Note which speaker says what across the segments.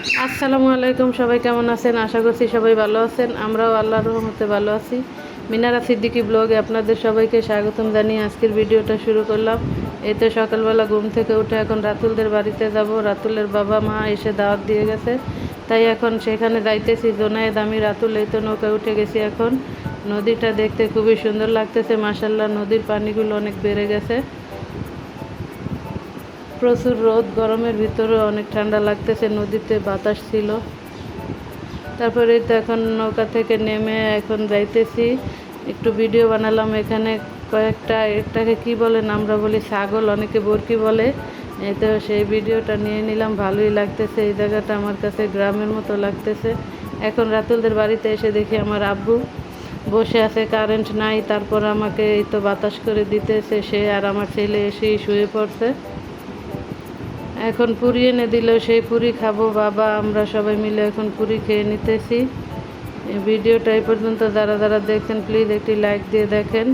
Speaker 1: আসসালামু আলাইকুম, সবাই কেমন আছেন? আশা করছি সবাই ভালো আছেন। আমরাও আল্লাহর রহমতে ভালো আছি। মিনারা সিদ্দিকি ব্লগে আপনাদের সবাইকে স্বাগতম জানিয়ে আজকের ভিডিওটা শুরু করলাম। এই তো সকালবেলা ঘুম থেকে উঠে এখন রাতুলদের বাড়িতে যাব। রাতুলের বাবা মা এসে দাওয়াত দিয়ে গেছে। তাই এখন সেখানে যাইতেছি। জোনায়েদ, আমি, রাতুল, এই তো নৌকায় উঠে গেছি এখন। নদীটা দেখতে খুবই সুন্দর লাগতেছে। মাসাল্লাহ নদীর পানিগুলো অনেক বেড়ে গেছে। প্রচুর রোদ, গরমের ভিতরে অনেক ঠান্ডা লাগতেছে, নদীতে বাতাস ছিল। তারপরে তো এখন নৌকা থেকে নেমে এখন যাইতেছি। একটু ভিডিও বানালাম এখানে কয়েকটা, একটাকে কি বলেন আমরা বলি, ছাগল অনেকে বরকি বলে। এই তো সেই ভিডিওটা নিয়ে নিলাম, ভালোই লাগতেছে, এই জায়গাটা আমার কাছে গ্রামের মতো লাগতেছে। এখন রাতুলদের বাড়িতে এসে দেখি আমার আব্বু বসে আছে, কারেন্ট নাই, তারপর আমাকে এই তো বাতাস করে দিতেছে, সে আর আমার ছেলে এসেই শুয়ে পড়ছে। এখন পুরি এনে দিল সেই পুরি খাব। বাবা, আমরা সবাই মিলে এখন পুরি খেয়ে নিতেছি। ভিডিওটা এই পর্যন্ত। যারা যারা দেখছেন প্লিজ একটি লাইক দিয়ে দেখেন।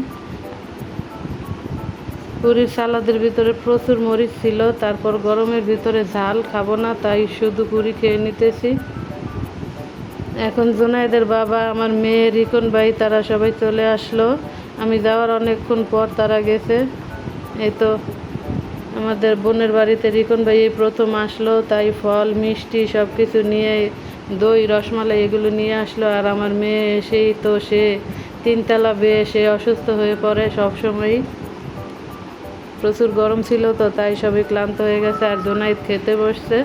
Speaker 1: পুরীর সালাদের ভিতরে প্রচুর মরিচ ছিল। তারপর গরমের ভিতরে ঝাল খাব না, তাই শুধু পুরি খেয়ে নিতেছি। এখন জোনাইদের বাবা, আমার মেয়ে রিকন ভাই, তারা সবাই চলে আসলো। আমি যাওয়ার অনেকক্ষণ পর তারা গেছে। এই তো আমাদের বোনের বাড়িতে রিকন ভাই এই প্রথম আসলো, তাই ফল, মিষ্টি সব কিছু নিয়ে দই, রসমালাই এগুলো নিয়ে আসলো। আর আমার মেয়ে এসেই তো, সে তিনতলা বেয়ে, সে অসুস্থ হয়ে পড়ে সবসময়ই। প্রচুর গরম ছিল তো, তাই সবাই ক্লান্ত হয়ে গেছে আর জোনাইদ খেতে বসছে।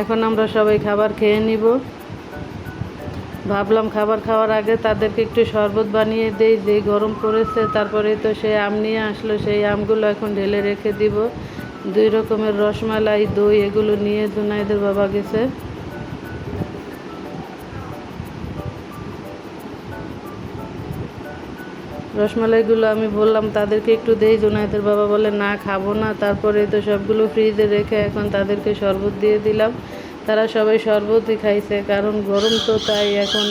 Speaker 1: এখন আমরা সবাই খাবার খেয়ে নিব। ভাবলাম খাবার খাওয়ার আগে তাদেরকে একটু শরবত বানিয়ে দেই, যেই গরম পড়েছে। তারপরে তো সেই আম নিয়ে আসলো, সেই আমগুলো এখন ঢেলে রেখে দিব। দুই রকমের রসমালাই, দই, এগুলো নিয়ে জুনাইদের বাবা গেছে। রসমালাইগুলো আমি বললাম, তাদেরকে একটু দেই। জোনাইদের বাবা বলে, না, খাব না। তারপরে তো সবগুলো ফ্রিজে রেখে এখন তাদেরকে শরবত দিয়ে দিলাম। তারা সবাই শরবতই খাইছে, কারণ গরম তো তাই এখন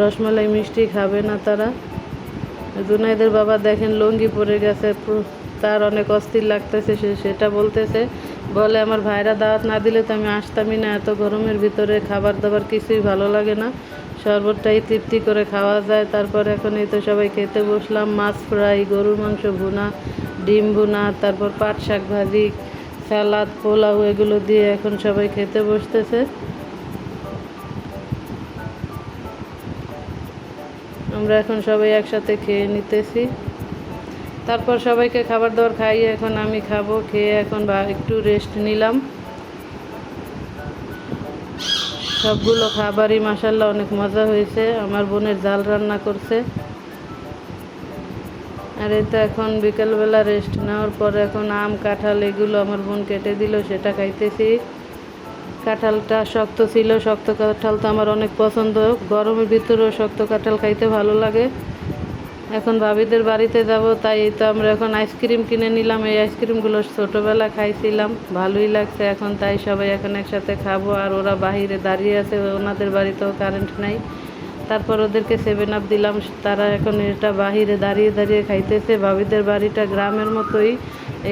Speaker 1: রসমালাই মিষ্টি খাবে না তারা। জুনাইদের বাবা দেখেন লঙ্গি পরে গেছে তার অনেক অস্থির লাগতেছে, সে সেটা বলতেছে। বলে, আমার ভাইরা দাওয়াত না দিলে তো আমি আসতামই না, এত গরমের ভিতরে খাবার দাবার কিছুই ভালো লাগে না। শরবতটাই তৃপ্তি করে খাওয়া যায়। তারপর এখন এই তো সবাই খেতে বসলাম, মাছ ফ্রাই, গরুর মাংস ভুনা, ডিম ভুনা, তারপর পাট শাক ভাজি সালাদ, পোলাও এগুলো দিয়ে এখন সবাই খেতে বসতেছে। আমরা এখন সবাই একসাথে খেয়ে নিতেছি। তারপর সবাইকে খাবার দাবার খাইয়ে এখন আমি খাব, খেয়ে এখন একটু রেস্ট নিলাম। সবগুলো খাবারই মাসাল্লাহ অনেক মজা হয়েছে। আমার বোনের জাল রান্না করছে। আর এই তো এখন বিকেলবেলা রেস্ট নেওয়ার পর এখন আম, কাঁঠাল এগুলো আমার বোন কেটে দিল, সেটা খাইতেছি। কাঁঠালটা শক্ত ছিল, শক্ত কাঁঠাল তো আমার অনেক পছন্দ। গরমের ভিতরেও শক্ত কাঁঠাল খাইতে ভালো লাগে। এখন ভাবিদের বাড়িতে যাব, তাই তো আমরা এখন আইসক্রিম কিনে নিলাম। এই আইসক্রিমগুলো ছোটোবেলা খাইছিলাম, ভালোই লাগছে এখন, তাই সবাই এখন একসাথে খাব। আর ওরা বাহিরে দাঁড়িয়ে আছে, ওনাদের বাড়িতেও কারেন্ট নাই। তারপর ওদেরকে সেভেন আপ দিলাম। তারা এখন এটা বাহিরে দাঁড়িয়ে দাঁড়িয়ে খাইতেছে। ভাবিদের বাড়িটা গ্রামের মতোই।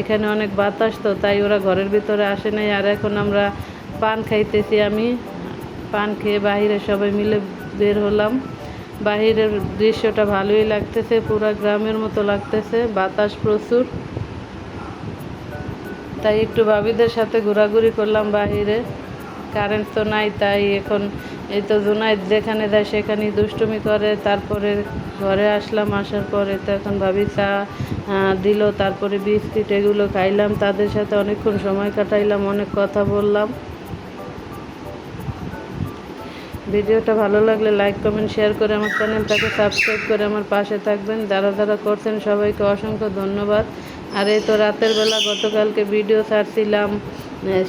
Speaker 1: এখানে অনেক বাতাস তো, তাই ওরা ঘরের ভিতরে আসে নাই। আর এখন আমরা পান খাইতেছি আমি। পান খেয়ে বাহিরে সবাই মিলে বের হলাম। বাহিরের দৃশ্যটা ভালোই লাগতেছে, পুরো গ্রামের মতো লাগতেছে। বাতাস প্রচুর। তাই একটু ভাবিদের সাথে ঘোরাঘুরি করলাম বাহিরে। কারেন্ট তো নাই, তাই এখন এই তো জুনাইদ যেখানে দেয় সেখানেই দুষ্টুমি করে। তারপরে ঘরে আসলাম, আসার পরে তো এখন ভাবি চা দিল, তারপরে বিস্কিট এগুলো খাইলাম। তাদের সাথে অনেকক্ষণ সময় কাটাইলাম, অনেক কথা বললাম। ভিডিওটা ভালো লাগলে লাইক কমেন্ট শেয়ার করে আমার চ্যানেলটাকে সাবস্ক্রাইব করে আমার পাশে থাকবেন। যারা যারা করছেন, সবাইকে অসংখ্য ধন্যবাদ। আর এই তো রাতের বেলা গতকালকে ভিডিও ছাড়ছিলাম।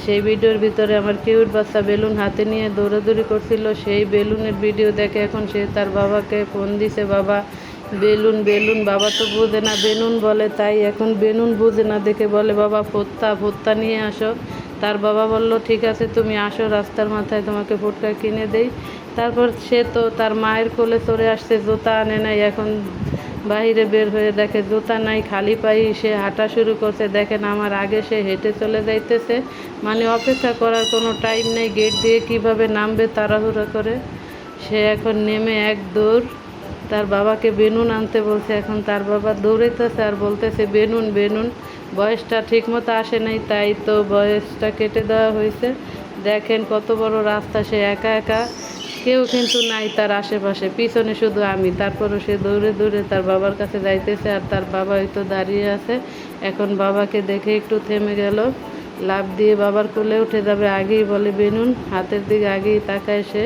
Speaker 1: সেই ভিডিওর ভিতরে আমার কিউট বাচ্চা বেলুন হাতে নিয়ে দৌড়াদৌড়ি করছিল। সেই বেলুনের ভিডিও দেখে এখন সে তার বাবাকে ফোন দিছে, বাবা, বেলুন বেলুন, বাবা তো বোঝে না বেলুন বলে। তাই এখন বেলুন বোঝে না দেখে বলে, বাবা, ফোত্তা ফোত্তা নিয়ে আসো। তার বাবা বলল, ঠিক আছে, তুমি আসো, রাস্তার মাথায় তোমাকে ফুটকা কিনে দেই। তারপর সে তো তার মায়ের কোলে চলে আসছে, জুতা আনে নাই, এখন বাইরে বের হয়ে দেখে জুতা নাই, খালি পাই সে হাঁটা শুরু করছে। দেখেন আমার আগে সে হেঁটে চলে যাইতেছে। মানে অপেক্ষা করার কোনো টাইম নেই গেট দিয়ে কীভাবে নামবে তাড়াহুড়ো করে। সে এখন নেমে এক দৌড়। তার বাবাকে বেনুন আনতে বলছে, এখন তার বাবা দৌড়াইতেছে আর বলতেছে, বেনুন বেনুন, বয়সটা ঠিকমতো আসে নাই, তাই তো বয়সটা কেটে দেওয়া হয়েছে। দেখেন কত বড় রাস্তা, সে একা একা কেউ কিন্তু নাই তার আশেপাশে। পিছনে শুধু আমি। তারপরও সে দৌড়ে দৌড়ে তার বাবার কাছে যাইতেছে আর তার বাবা হয়তো দাঁড়িয়ে আছে। এখন বাবাকে দেখে একটু থেমে গেল। লাভ দিয়ে বাবার কোলে উঠে যাবে। আগেই বলে, বেনুন, হাতের দিকে আগেই তাকায় সে।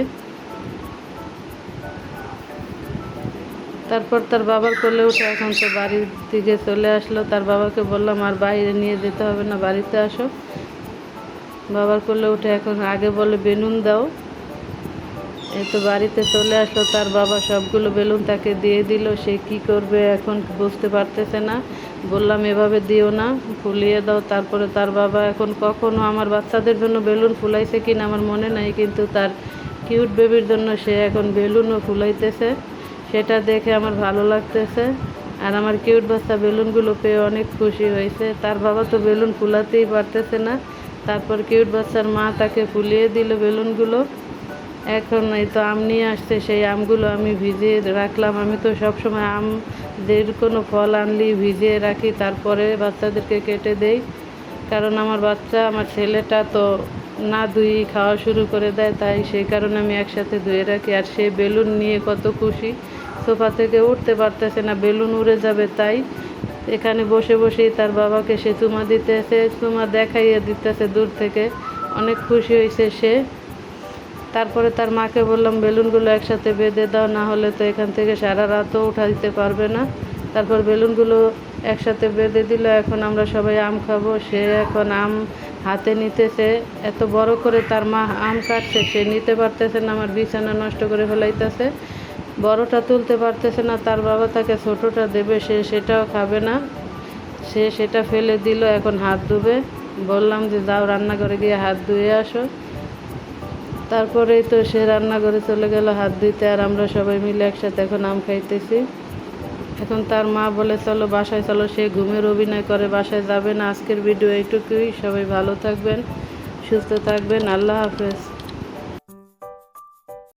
Speaker 1: তারপর তার বাবার কোলে উঠে এখন তো বাড়ির দিকে চলে আসলো। তার বাবাকে বললাম, আর বাইরে নিয়ে যেতে হবে না, বাড়িতে আসো। বাবার কোলে উঠে এখন আগে বলে, বেনুন দাও। এই তো বাড়িতে চলে আসলো, তার বাবা সবগুলো বেলুন তাকে দিয়ে দিল, সে কি করবে এখন বুঝতে পারতেছে না। বললাম, এভাবে দিও না, ফুলিয়ে দাও। তারপরে তার বাবা এখন কখনো আমার বাচ্চাদের জন্য বেলুন ফুলাইছে কিনা আমার মনে নাই, কিন্তু তার কিউট বেবির জন্য সে এখন বেলুনও ফুলাইতেছে। সেটা দেখে আমার ভালো লাগতেছে। আর আমার কিউট বাচ্চা বেলুনগুলো পেয়ে অনেক খুশি হয়েছে। তার বাবা তো বেলুন ফুলাতেই পারতেছে না। তারপর কিউট বাচ্চার মা তাকে ফুলিয়ে দিল বেলুনগুলো। এখন এই তো আম নিয়ে আসছে, সেই আমগুলো আমি ভিজিয়ে রাখলাম। আমি তো সবসময় আম যে কোনো ফল আনলি, ভিজিয়ে রাখি, তারপরে বাচ্চাদেরকে কেটে দেই। কারণ আমার বাচ্চা, আমার ছেলেটা তো না ধুই খাওয়া শুরু করে দেয়, তাই সেই কারণে আমি একসাথে ধুয়ে রাখি। আর সে বেলুন নিয়ে কত খুশি। সোফা থেকে উঠতে পারতেছে না, বেলুন উড়ে যাবে, তাই এখানে বসে বসেই তার বাবাকে সে চুমা দিতেছে, চুমা দেখাইয়ে দিতেছে দূর থেকে। অনেক খুশি হয়েছে সে। তারপরে তার মাকে বললাম, বেলুনগুলো একসাথে বেঁধে দাও, না হলে তো এখান থেকে সারা রাতও উঠা দিতে পারবে না। তারপর বেলুনগুলো একসাথে বেঁধে দিল, এখন আমরা সবাই আম খাব। সে এখন আম হাতে নিতেছে, এত বড় করে তার মা আম কাটছে, সে নিতে পারতেছে না, আমার বিছানা নষ্ট করে ফেলাইতেছে। বড়টা তুলতে পারতেছে না, তার বাবা তাকে ছোটোটা দেবে, সে সেটাও খাবে না। সে সেটা ফেলে দিল, এখন হাত ধুবে। বললাম যে, যাও রান্নাঘরে গিয়ে হাত ধুয়ে আসো। তারপরেই তো সে রান্নাঘরে চলে গেল, হাত ধুইতে আর আমরা সবাই মিলে একসাথে এখন আম খাইতেছি। এখন তার মা বলে, চলো বাসায়, চলো। সে ঘুমের অভিনয় করে, বাসায় যাবেন আজকের ভিডিও এইটুকুই। সবাই ভালো থাকবেন, সুস্থ থাকবেন। আল্লাহ হাফেজ।